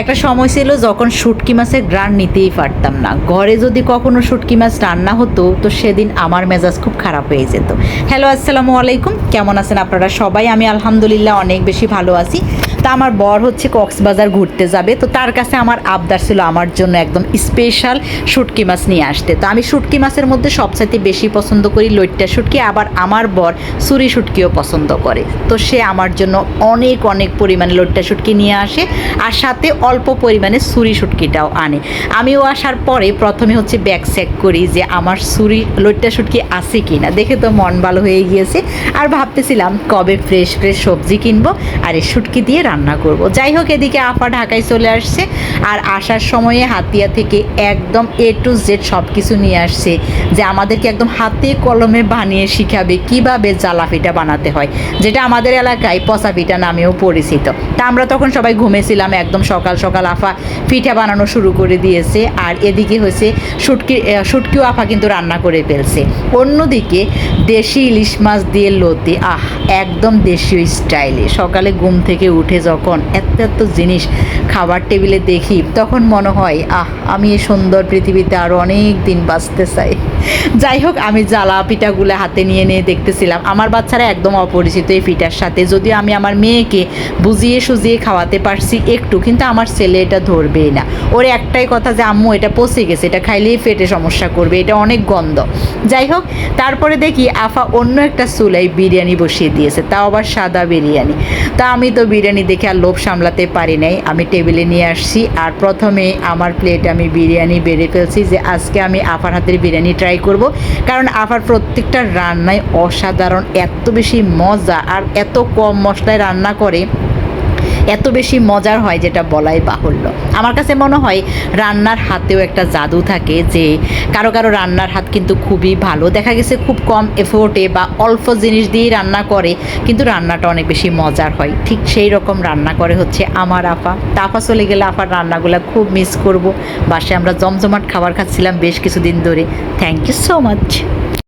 একটা সময় ছিল যখন শুটকি মাছের গ্রান নিতেই পারতাম না। ঘরে যদি কখনো শুটকি মাছ রান্না হতো, তো সেদিন আমার মেজাজ খুব খারাপ হয়ে যেত। হ্যালো আসসালামু আলাইকুম। কেমন আছেন আপনারা সবাই? আমি আলহামদুলিল্লাহ অনেক বেশি ভালো আছি। তা আমার বর হচ্ছে কক্সবাজার ঘুরতে যাবে। তো তার কাছে আমার আবদার ছিল আমার জন্য একদম স্পেশাল শুটকি মাছ নিয়ে আসতে। তো আমি শুটকি মাছের মধ্যে সবচাইতে বেশি পছন্দ করি লইট্টা শুটকি, আবার আমার বর সুরি শুটকিও পছন্দ করে। তো সে আমার জন্য অনেক অনেক পরিমাণে লইট্টা শুটকি নিয়ে আসে আর সাথে অল্প পরিমাণে সুরি শুটকিটাও আনে। আমিও আসার পরে প্রথমে হচ্ছে ব্যাগ চেক করি যে আমার সুরি, লইট্টা শুটকি আছে কি না দেখে তো মন ভালো হয়ে গিয়েছে। আর ভাবতেছিলাম কবে ফ্রেশ ফ্রেশ সবজি কিনবো আর এই শুটকি দিয়ে রান্না করব। যাই হোক, এদিকে আপা ঢাকায় চলে আসছে আর আসার সময়ে হাতিয়া থেকে একদম এ টু জেড সব কিছু নিয়ে আসছে যে আমাদেরকে একদম হাতে কলমে বানিয়ে শিখাবে কীভাবে জ্বালা পিঠা বানাতে হয়, যেটা আমাদের এলাকায় পচা পিঠা নামেও পরিচিত। তা আমরা তখন সবাই ঘুমেছিলাম, একদম সকাল সকাল আফা পিঠা বানানো শুরু করে দিয়েছে আর এদিকে হয়েছে শুটকি শুটকিও আফা কিন্তু রান্না করে ফেলছে। অন্যদিকে দেশি ইলিশ মাছ দিয়ে লতি, আহ, একদম দেশীয় স্টাইলে। সকালে ঘুম থেকে উঠে যখন এত এত জিনিস খাবার টেবিলে দেখি, তখন মনে হয়, আহ, আমি এই সুন্দর পৃথিবীতে আরও অনেক দিন বাঁচতে চাই। যাই হোক, আমি জ্বালা পিঠাগুলো হাতে নিয়ে নিয়ে দেখতেছিলাম। আমার বাচ্চারা একদম অপরিচিত এই পিঠার সাথে। যদিও আমি আমার মেয়েকে বুঝিয়ে সুজিয়ে খাওয়াতে পারছি একটু, কিন্তু আমার ছেলে এটা ধরবেই না। ওর একটাই কথা যে, আম্মু, এটা পচে গেছে, এটা খাইলেই পেটে সমস্যা করবে, এটা অনেক গন্ধ। যাই হোক, তারপরে দেখি আফা অন্য একটা চুলাই বিরিয়ানি বসিয়ে দিয়েছে, তাও আবার সাদা বিরিয়ানি। তা আমি তো বিরিয়ানি দেখে আর লোভ সামলাতে পারি নাই। আমি টেবিলে নিয়ে আসছি আর প্রথমে আমার প্লেটে আমি বিরিয়ানি বেড়ে ফেলছি যে আজকে আমি আফার হাতের বিরিয়ানি ট্রাই করব। কারণ আফার প্রত্যেকটা রান্নায় অসাধারণ, এত বেশি মজা আর এত কম মশলায় রান্না করে এত বেশি মজার হয় যেটা বলাই বাহুল্য। আমার কাছে মনে হয় রান্নার হাতেও একটা জাদু থাকে যে কারও কারও রান্নার হাত কিন্তু খুবই ভালো। দেখা গেছে খুব কম এফোর্টে বা অল্প জিনিস দিয়েই রান্না করে, কিন্তু রান্নাটা অনেক বেশি মজার হয়। ঠিক সেই রকম রান্না করে হচ্ছে আমার আপা। তা আপা চলে গেলে আপার রান্নাগুলো খুব মিস করব। বাসায় আমরা জমজমাট খাবার খাচ্ছিলাম বেশ কিছুদিন ধরে। Thank you so much